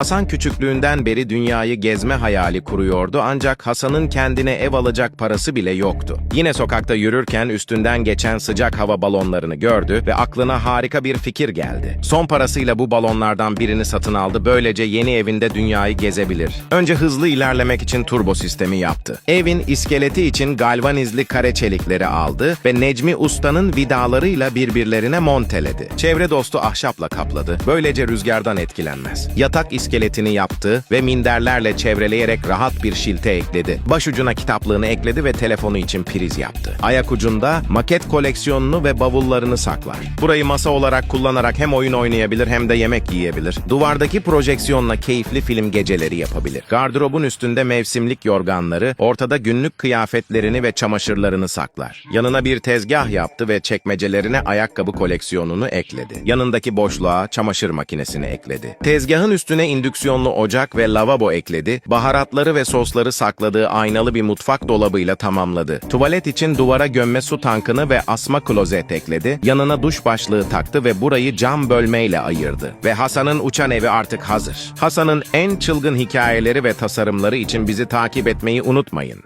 Hasan küçüklüğünden beri dünyayı gezme hayali kuruyordu ancak Hasan'ın kendine ev alacak parası bile yoktu. Yine sokakta yürürken üstünden geçen sıcak hava balonlarını gördü ve aklına harika bir fikir geldi. Son parasıyla bu balonlardan birini satın aldı böylece yeni evinde dünyayı gezebilir. Önce hızlı ilerlemek için turbo sistemi yaptı. Evin iskeleti için galvanizli kare çelikleri aldı ve Necmi Usta'nın vidalarıyla birbirlerine monteledi. Çevre dostu ahşapla kapladı. Böylece rüzgardan etkilenmez. Yatak iskeletini yaptı ve minderlerle çevreleyerek rahat bir şilte ekledi. Başucuna kitaplığını ekledi ve telefonu için priz yaptı. Ayak ucunda maket koleksiyonunu ve bavullarını saklar. Burayı masa olarak kullanarak hem oyun oynayabilir hem de yemek yiyebilir. Duvardaki projeksiyonla keyifli film geceleri yapabilir. Gardırobun üstünde mevsimlik yorganları, ortada günlük kıyafetlerini ve çamaşırlarını saklar. Yanına bir tezgah yaptı ve çekmecelerine ayakkabı koleksiyonunu ekledi. Yanındaki boşluğa çamaşır makinesini ekledi. Tezgahın üstüne indüksiyonlu ocak ve lavabo ekledi. Baharatları ve sosları sakladığı aynalı bir mutfak dolabıyla tamamladı. Tuvalet için duvara gömme su tankını ve asma klozet ekledi. Yanına duş başlığı taktı ve burayı cam bölmeyle ayırdı. Ve Hasan'ın uçan evi artık hazır. Hasan'ın en çılgın hikayeleri ve tasarımları için bizi takip etmeyi unutmayın.